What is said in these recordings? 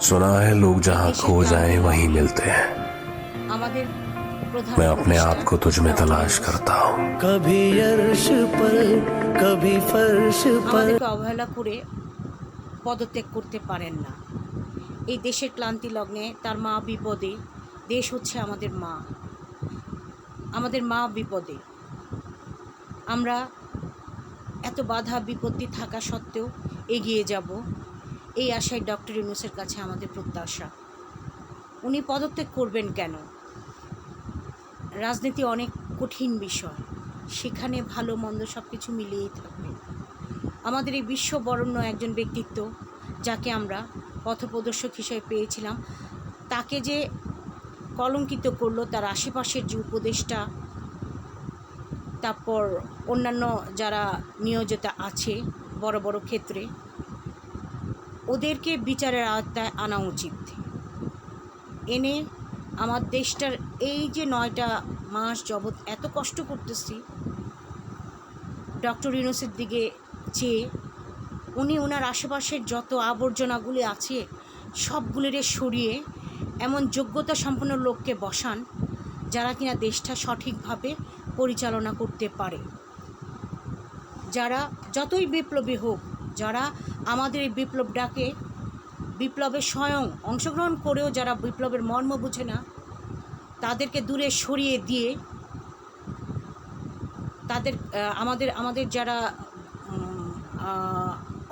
सुना है लोग जहाँ खो जाएं वहीं मिलते हैं আমাদের প্রধান मैं अपने आप উপদেষ্টা को तुझ में ডক্টর तलाश ইউনূস करता हूँ कभी अर्श पर कभी फर्श पर আমাদেরকে অবহেলা করে পদত্যাগ করতে পারেন না এই দেশের ক্লান্তি লগ্নে তার মা বিপদে দেশ হচ্ছে আমাদের মা আমাদের মা বিপদে আমরা এত বাধা বিপত্তি থাকা সত্ত্বেও এগিয়ে যাব এই আশায় ডক্টর ইউনুসের কাছে আমাদের প্রত্যাশা। উনি পদত্যাগ করবেন কেন? রাজনীতি অনেক কঠিন বিষয়। সেখানে ভালো, মন্দ সব কিছু মিলিয়েই থাকবে। আমাদের এই বিশ্ব বরণ্য একজন ব্যক্তিত্ব, যাকে আমরা পথপ্রদর্শক হিসেবে পেয়েছিলাম, তাকে যে কলঙ্কিত করল, তার আশেপাশের যে উপদেষ্টা, তারপর অন্যান্য যারা নিয়োজিত আছে, বড় বড় ক্ষেত্রে ওদেরকে বিচারের আওতায় আনা উচিত। এনে আমার দেশটার এই যে নয়টা মাস জগৎ এত কষ্ট করতেছি, ডক্টর ইউনুসের দিকে চেয়ে উনি ওনার আশেপাশের যত আবর্জনাগুলি আছে, সবগুলিরে সরিয়ে এমন যোগ্যতা সম্পন্ন লোককে বসান, যারা কিনা দেশটা সঠিকভাবে পরিচালনা করতে পারে। যারা যতই বিপ্লবী হোক, যারা আমাদের এই বিপ্লব ডাকে বিপ্লবে স্বয়ং অংশগ্রহণ করেও যারা বিপ্লবের মর্ম বুঝে না, তাদেরকে দূরে সরিয়ে দিয়ে তাদের আমাদের আমাদের যারা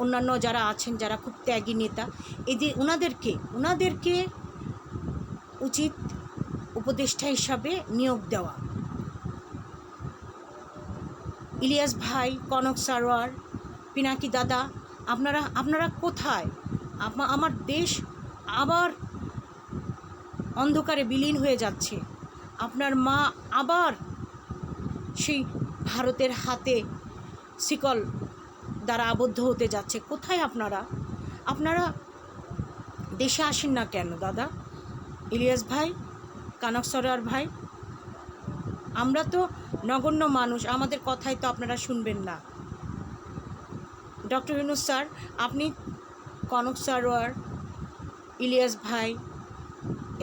অন্যান্য যারা আছেন, যারা খুব ত্যাগী নেতা এদের ওনাদেরকে ওনাদেরকে উচিত উপদেষ্টা হিসাবে নিয়োগ দেওয়া। ইলিয়াস ভাই, কনক সারোয়ার, পিনাকি দাদা আপনারা আপনারা কোথায়? আমার দেশ আবার অন্ধকারে বিলীন হয়ে যাচ্ছে। আপনার মা আবার সেই ভারতের হাতে শিকল দ্বারা আবদ্ধ হতে যাচ্ছে। কোথায় আপনারা? আপনারা দেশে আসেন না কেন, দাদা? ইলিয়াস ভাই, কানক সরার ভাই, আমরা তো নগণ্য মানুষ, আমাদের কথাই তো আপনারা শুনবেন না। ডক্টর ইউনুস স্যার, আপনি কনক সারোয়ার, ইলিয়াস ভাই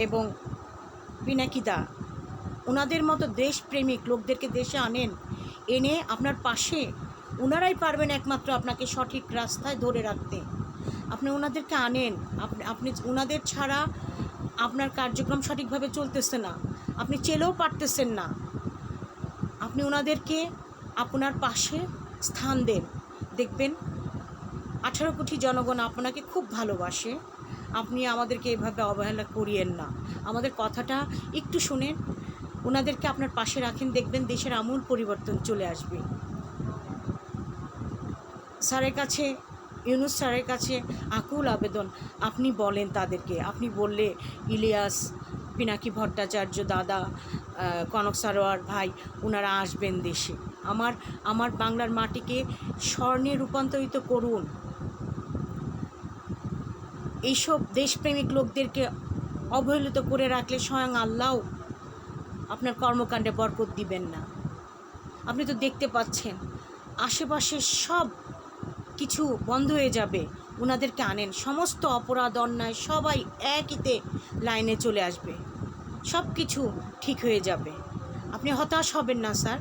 এবং পিনাকিদা ওনাদের মতো দেশপ্রেমিক লোকদেরকে দেশে আনেন, এনে আপনার পাশে ওনারাই পারবেন একমাত্র আপনাকে সঠিক রাস্তায় ধরে রাখতে। আপনি ওনাদেরকে আনেন, আপনি আপনি ওনাদের ছাড়া আপনার কার্যক্রম সঠিকভাবে চলতেছে না, আপনি চেলেও পারতেছেন না। আপনি ওনাদেরকে আপনার পাশে স্থান দেন। দেখবেন, আঠারো কোটি জনগণ আপনাকে খুব ভালোবাসে। আপনি আমাদেরকে এভাবে অবহেলা করিয়েন না। আমাদের কথাটা একটু শুনেন, ওনাদেরকে আপনার পাশে রাখেন, দেখবেন দেশের আমূল পরিবর্তন চলে আসবে। স্যারের কাছে, ইউনুস স্যারের কাছে আকুল আবেদন আপনি বলেন তাদেরকে। আপনি বললে, ইলিয়াস পিনাকি ভট্টাচার্য দাদা কনক সারোয়ার ভাই ওনারা আসবেন দেশে। আমার আমার বাংলার মাটিকে স্বর্ণে রূপান্তরিত করুন। এইসব দেশপ্রেমিক লোকদেরকে অবহেলিত করে রাখলে স্বয়ং আল্লাহ আপনার কর্মকাণ্ডে বরকত দিবেন না। আপনি তো দেখতে পাচ্ছেন আশেপাশে সব কিছু বন্ধ হয়ে যাবে। ওনাদেরকে আনেন, সমস্ত অপরাধ, অন্যায় সবাই একইতে লাইনে চলে আসবে। সব কিছু ঠিক হয়ে যাবে। আপনি হতাশ হবেন না, স্যার।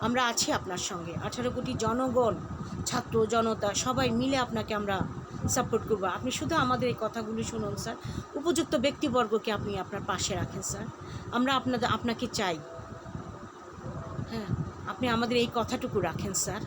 আমরা আছি আপনার সঙ্গে। আঠারো কোটি জনগণ, ছাত্র, জনতা, সবাই মিলে আপনাকে আমরা সাপোর্ট করব। আপনি শুধু আমাদের এই কথাগুলি শুনুন, স্যার। উপযুক্ত ব্যক্তিবর্গকে আপনি আপনার পাশে রাখেন, স্যার। আমরা আপনাদের, আপনাকে চাই। হ্যাঁ আপনি আমাদের এই কথাটুকু রাখেন, স্যার।